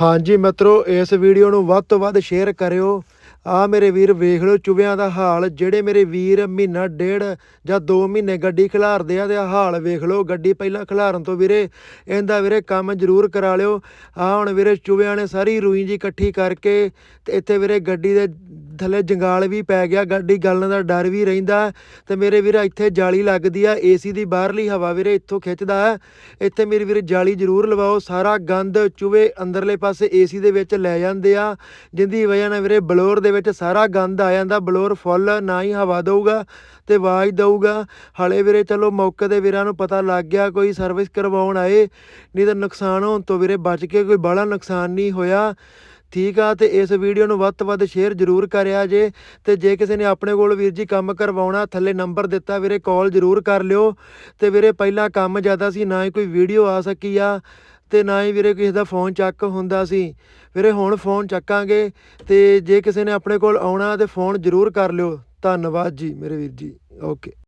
ਹਾਂਜੀ ਮਿੱਤਰੋ, ਇਸ ਵੀਡੀਓ ਨੂੰ ਵੱਧ ਤੋਂ ਵੱਧ ਸ਼ੇਅਰ ਕਰਿਓ। ਆ ਮੇਰੇ ਵੀਰ ਵੇਖ ਲਓ, ਚੁਬਿਆਂ ਦਾ ਹਾਲ, ਜਿਹੜੇ ਮੇਰੇ ਵੀਰ ਮਹੀਨਾ ਡੇਢ ਜਾਂ 2 ਮਹੀਨੇ ਗੱਡੀ ਖਿਲਾਰਦੇ ਆ ਤੇ ਆਹ ਹਾਲ ਵੇਖ ਲਓ। ਗੱਡੀ ਪਹਿਲਾਂ ਖਿਲਾਰਨ ਤੋਂ ਵੀਰੇ, ਇਹਦਾ ਵੀਰੇ ਕੰਮ ਜ਼ਰੂਰ ਕਰਾ ਲਿਓ। ਆ ਹੁਣ ਵੀਰੇ, ਚੁਬਿਆਂ ਨੇ ਸਾਰੀ ਰੂਈ ਜੀ ਇਕੱਠੀ ਕਰਕੇ ਤੇ ਇੱਥੇ ਵੀਰੇ ਗੱਡੀ ਦੇ ਥੱਲੇ ਜੰਗਾਲ ਵੀ ਪੈ ਗਿਆ, ਗੱਡੀ ਗਲਣ ਦਾ ਡਰ ਵੀ ਰਹਿੰਦਾ। ਤੇ ਮੇਰੇ ਵੀਰ, ਇੱਥੇ ਜਾਲੀ ਲੱਗਦੀ ਆ, ਏਸੀ ਦੀ ਬਾਹਰਲੀ ਹਵਾ ਵੀਰੇ ਇੱਥੋਂ ਖਿੱਚਦਾ। ਹੈ ਇੱਥੇ ਮੇਰੇ ਵੀਰ, ਜਾਲੀ ਜ਼ਰੂਰ ਲਵਾਓ, ਸਾਰਾ ਗੰਦ ਚੂਹੇ ਅੰਦਰਲੇ ਪਾਸੇ ਏਸੀ ਦੇ ਵਿੱਚ ਲੈ ਜਾਂਦੇ ਆ। ਜਿੰਦੀ ਵਜ੍ਹਾ ਨਾਲ ਵੀਰੇ ਬਲੋਰ ਦੇ ਵਿੱਚ ਸਾਰਾ ਗੰਦ ਆ ਜਾਂਦਾ, ਬਲੋਰ ਫੁੱਲ, ਨਾ ਹੀ ਹਵਾ ਦੇਊਗਾ ਤੇ ਆਵਾਜ਼ ਦਊਗਾ। ਹਲੇ ਵੀਰੇ, ਚਲੋ ਮੌਕੇ ਤੇ ਵੀਰਾਂ ਨੂੰ ਪਤਾ ਲੱਗ ਗਿਆ, ਕੋਈ ਸਰਵਿਸ ਕਰਵਾਉਣ ਆਏ, ਨਹੀਂ ਤਾਂ ਨੁਕਸਾਨ ਹੋਣ ਤੋਂ ਵੀਰੇ ਬਚ ਕੇ, ਕੋਈ ਬੜਾ ਨੁਕਸਾਨ ਨਹੀਂ ਹੋਇਆ। ਠੀਕ ਆ ਤੇ ਇਸ ਵੀਡੀਓ ਨੂੰ ਵੱਧ ਤੋਂ ਵੱਧ ਸ਼ੇਅਰ ਜ਼ਰੂਰ ਕਰਿਆ ਜੇ ਤੇ ਜੇ ਕਿਸੇ ਨੇ ਆਪਣੇ ਕੋਲ ਵੀਰ ਜੀ ਕੰਮ ਕਰਵਾਉਣਾ ਥੱਲੇ ਨੰਬਰ ਦਿੱਤਾ ਵੀਰੇ ਕਾਲ ਜ਼ਰੂਰ ਕਰ ਲਿਓ। ਤੇ ਵੀਰੇ ਪਹਿਲਾਂ ਕੰਮ ਜ਼ਿਆਦਾ ਸੀ, ਨਾ ਹੀ ਕੋਈ ਵੀਡੀਓ ਆ ਸਕੀ ਆ ਤੇ ਨਾ ਹੀ ਵੀਰੇ ਕਿਸੇ ਦਾ ਫੋਨ ਚੱਕ ਹੁੰਦਾ ਸੀ। ਵੀਰੇ ਹੁਣ ਫੋਨ ਚੱਕਾਂਗੇ ਤੇ ਜੇ ਕਿਸੇ ਨੇ ਆਪਣੇ ਕੋਲ ਆਉਣਾ ਤੇ ਫੋਨ ਜ਼ਰੂਰ ਕਰ ਲਿਓ। ਧੰਨਵਾਦ ਜੀ ਮੇਰੇ ਵੀਰ ਜੀ। ਓਕੇ